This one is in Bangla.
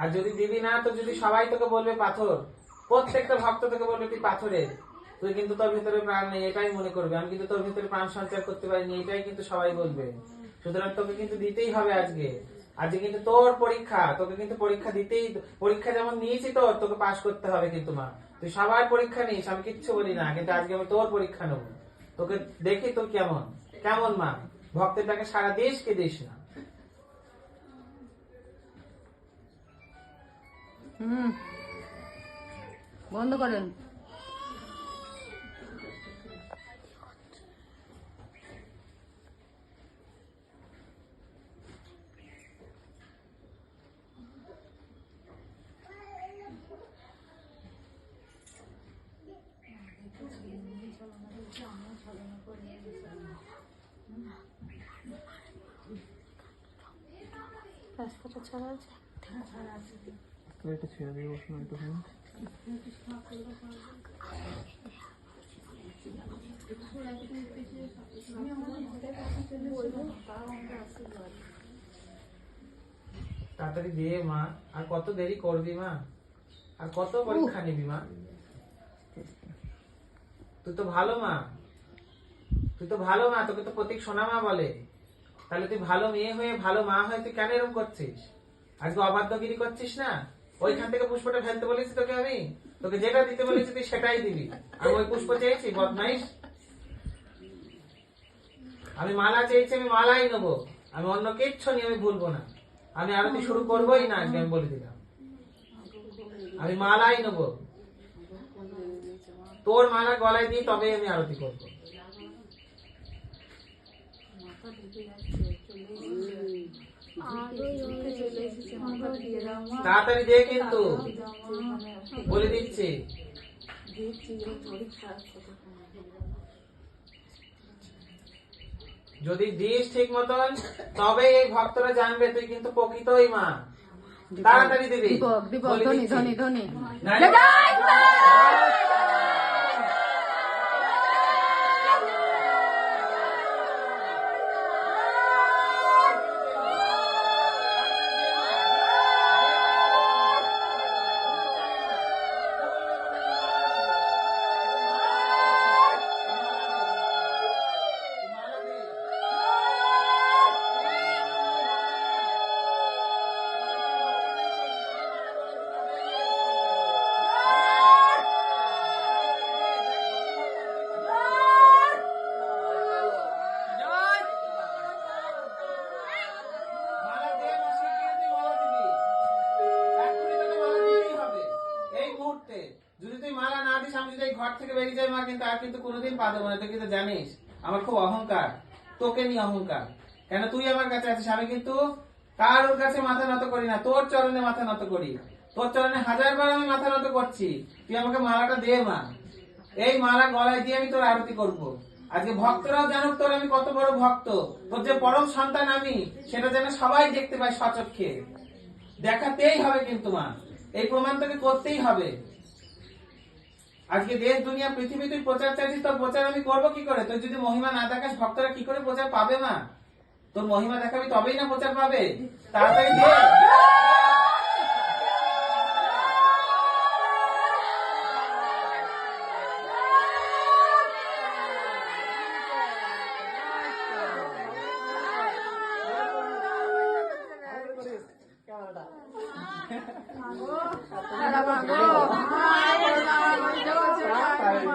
আর যদি দিবি না, তো যদি সবাই তোকে বলবে পাথর, প্রত্যেকটা ভক্ত তোকে বলবে তুই পাথরের। তুই কিন্তু তোর ভিতরে প্রাণ নেই, এটাই মনে করবে। আমি কিন্তু তোর ভিতরে প্রাণ সঞ্চার করতে পারিনি, এটাই কিন্তু সবাই বলবে। সুতরাং তোকে কিন্তু দিতেই হবে আজকে। আজকে কিন্তু তোর পরীক্ষা, তোকে কিন্তু পরীক্ষা দিতেই, পরীক্ষা যেমন নিয়েছি তোর, তোকে পাশ করতে হবে কিন্তু মা। তুই সবার পরীক্ষা নিস, আমি কিচ্ছু বলি না, কিন্তু আজকে আমি তোর পরীক্ষা নেব। তোকে দেখি তোর কেমন। কেমন মা? ভক্তের তাকে সারা দেশকে দিস না। হুম বন্ধ করেন রাস্তাটা ছাড়া আছে এটা ছেড়ে দিয়ে বসুন একটুখানি তাড়াতাড়ি দিয়ে মা। আর কত দেরি করবি মা? আর কত পরীক্ষা নিবি মা? তুই তো ভালো মা। তুই তো ভালো মা। তোকে তো প্রতীক সোনা মা বলে। তাহলে তুই ভালো মেয়ে হয়ে ভালো মা হয়ে তুই কেন এরকম করছিস? আজকে অবাধ্যগিরি করছিস না? ওইখান থেকে পুষ্পটা ফেলতে বলেছি তোকে আমি। তোকে যেটা দিতে বলেছি তুই সেটাই দিবি। আমি ওই পুষ্প চেয়েছি, বদমাইশ। আমি মালা চেয়েছি, আমি মালাই নেব। আমি অন্য কিচ্ছু নিয়ে আমি ভুলবো না। আমি আরতি শুরু করবোই না, আজকে আমি বলে দিলাম। আমি মালাই নেব। তোর মালা গলায় দিয়ে তবে আমি আরতি করব। তাড়াতাড়ি দে কিন্তু। বলে দিচ্ছি। যদি দিস ঠিক মতন তবে এই ভক্তরা জানবে তুই কিন্তু প্রকৃতই মা। তাড়াতাড়ি দিবি। দীপক দীপক ধনী ধনী ধনী। যদি ঘর থেকে বেরিয়ে যায় মা, কিন্তু আর কিন্তু কোনোদিন পা দেবো না। তুই কিন্তু জানিস, আমার খুব অহংকার। তোকে নিয়ে অহংকার। কেন তুই আমার কাছে আছিস? আমি কিন্তু কারোর কাছে মাথা নত করি না? তোর চরণে মাথা নত করি। তোর চরণে হাজার বার আমি মাথা নত করছি। তুই আমাকে মালাটা দে, মা। এই মালা গলায় দিয়ে আমি তোর আরতি করব। আজকে ভক্তরাও জানুক তোর আমি কত বড় ভক্ত। তোর যে পরম সন্তান আমি, সেটা যেন সবাই দেখতে পায় সচক্ষে দেখাতেই হবে কিন্তু, মা। এই প্রমাণ তোকে করতেই হবে। আজকে দেশ, দুনিয়া, পৃথিবী, তুই প্রচার চাইছিস, তোর প্রচার আমি করব কি করে? তোর যদি মহিমা না দেখাস, ভক্তরা কি করে প্রচার পাবে না? তোর মহিমা দেখাবি তবেই না প্রচার পাবে। তাড়াতাড়ি 啊老公来了老公啊我的老公你给我去开门